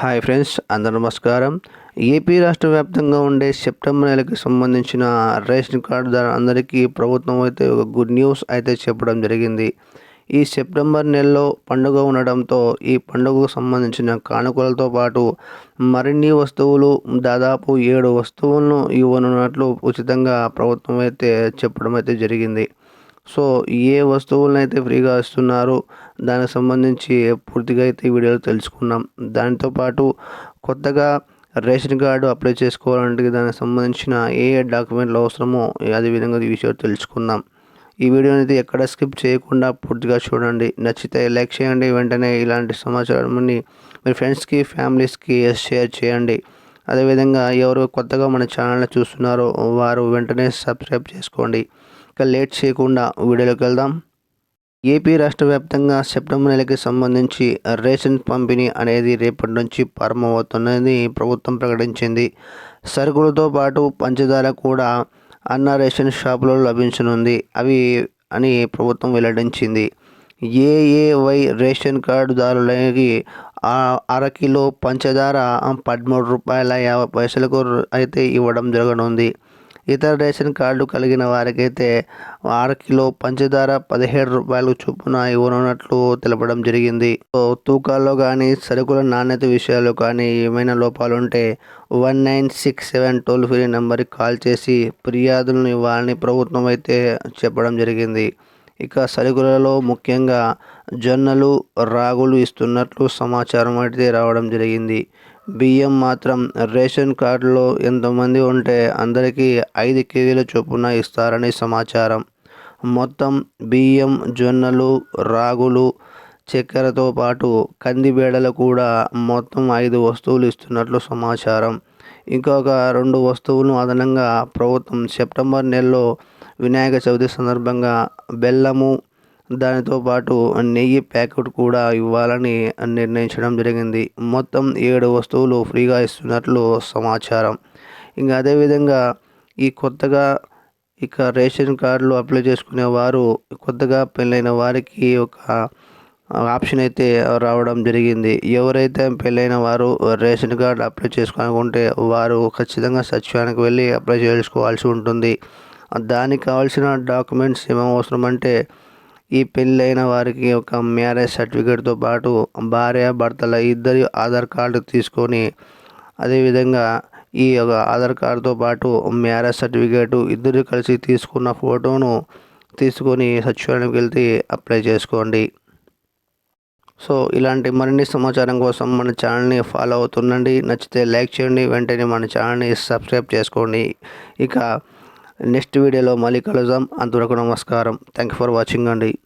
Hi friends అందరూ నమస్కారం. AP రాష్ట్ర వ్యాప్తంగా ఉండే సెప్టెంబర్ నెలకి సంబంధించిన రేషన్ కార్డు అందరికీ ప్రభుత్వం అయితే ఒక గుడ్ న్యూస్ అయితే చెప్పడం జరిగింది. ఈ సెప్టెంబర్ నెలలో పండుగ ఉండడంతో ఈ పండుగకు సంబంధించిన కానుకలతో పాటు మరిన్ని వస్తువులు దాదాపు ఏడు వస్తువులను ఇవ్వనున్నట్లు ఉచితంగా ప్రభుత్వం అయితే చెప్పడం అయితే జరిగింది. సో ఏ వస్తువులను అయితే ఫ్రీగా ఇస్తున్నారో దానికి సంబంధించి పూర్తిగా అయితే ఈ వీడియోలో తెలుసుకున్నాం. దాంతోపాటు కొత్తగా రేషన్ కార్డు అప్లై చేసుకోవాలంటే దానికి సంబంధించిన ఏ ఏ డాక్యుమెంట్లు అవసరమో అదేవిధంగా ఈ విషయాలు తెలుసుకుందాం. ఈ వీడియోని అయితే ఎక్కడ స్కిప్ చేయకుండా పూర్తిగా చూడండి. నచ్చితే లైక్ చేయండి. వెంటనే ఇలాంటి సమాచారాన్ని మీ ఫ్రెండ్స్కి ఫ్యామిలీస్కి షేర్ చేయండి. అదేవిధంగా ఎవరు కొత్తగా మన ఛానల్ని చూస్తున్నారో వారు వెంటనే సబ్స్క్రైబ్ చేసుకోండి. ఇక లేట్ చేయకుండా వీడియోలోకి వెళ్దాం. ఏపీ రాష్ట్ర వ్యాప్తంగా సెప్టెంబర్ నెలకి సంబంధించి రేషన్ పంపిణీ అనేది రేపటి నుంచి ప్రారంభమవుతున్నది ప్రభుత్వం ప్రకటించింది. సరుకులతో పాటు పంచదార కూడా అన్న రేషన్ షాపులో లభించనుంది. అవి అని ప్రభుత్వం వెల్లడించింది. ఏఏవై రేషన్ కార్డుదారులకి అర కిలో పంచదార పదమూడు రూపాయల యాభై పైసలకు అయితే ఇవ్వడం జరగనుంది. ఇతర రేషన్ కార్డు కలిగిన వారికైతే అర కిలో పంచదార పదిహేడు రూపాయలు చొప్పున ఇవ్వనున్నట్లు తెలపడం జరిగింది. తూకాల్లో కానీ సరుకుల నాణ్యత విషయాల్లో కానీ ఏమైనా లోపాలు ఉంటే one nine six seven toll free నెంబర్కి కాల్ చేసి ఫిర్యాదులను ఇవ్వాలని ప్రభుత్వం అయితే చెప్పడం జరిగింది. ఇక సరుకులలో ముఖ్యంగా జొన్నలు రాగులు ఇస్తున్నట్లు సమాచారం అయితే రావడం జరిగింది. బియ్యం మాత్రం రేషన్ కార్డులో ఎంతమంది ఉంటే అందరికీ ఐదు కేజీల చొప్పున ఇస్తారని సమాచారం. మొత్తం బియ్యం జొన్నలు రాగులు చక్కెరతో పాటు కందిబేడలు కూడా మొత్తం ఐదు వస్తువులు ఇస్తున్నట్లు సమాచారం. ఇంకొక రెండు వస్తువులను అదనంగా ప్రభుత్వం సెప్టెంబర్ నెలలో వినాయక చవితి సందర్భంగా బెల్లము దానితో పాటు నెయ్యి ప్యాకెట్ కూడా ఇవ్వాలని నిర్ణయించడం జరిగింది. మొత్తం ఏడు వస్తువులు ఫ్రీగా ఇస్తున్నట్లు సమాచారం. ఇంకా అదేవిధంగా ఈ కొత్తగా ఇక రేషన్ కార్డులు అప్లై చేసుకునే వారు కొత్తగా పెళ్ళైన వారికి ఒక ఆప్షన్ అయితే రావడం జరిగింది. ఎవరైతే పెళ్ళైన వారు రేషన్ కార్డు అప్లై చేసుకోవాలనుకుంటే వారు ఖచ్చితంగా సచివానికి వెళ్ళి అప్లై చేసుకోవాల్సి ఉంటుంది. దానికి కావాల్సిన డాక్యుమెంట్స్ ఏమేమి అవసరం అంటే ఈ పెళ్ళైన వారికి ఒక మ్యారేజ్ సర్టిఫికేట్తో పాటు భార్య భర్తల ఇద్దరి ఆధార్ కార్డు తీసుకొని అదేవిధంగా ఈ యొక్క ఆధార్ కార్డుతో పాటు మ్యారేజ్ సర్టిఫికేటు ఇద్దరు కలిసి తీసుకున్న ఫోటోను తీసుకొని సచివాలయంకి వెళ్తే అప్లై చేసుకోండి. సో ఇలాంటి మరిన్ని సమాచారం కోసం మన ఛానల్ని ఫాలో అవుతుండండి. నచ్చితే లైక్ చేయండి. వెంటనే మన ఛానల్ని సబ్స్క్రైబ్ చేసుకోండి. ఇక నెక్స్ట్ వీడియోలో మళ్ళీ కలుద్దాం. అంతవరకు నమస్కారం. థ్యాంక్ యూ ఫర్ వాచింగ్ అండి.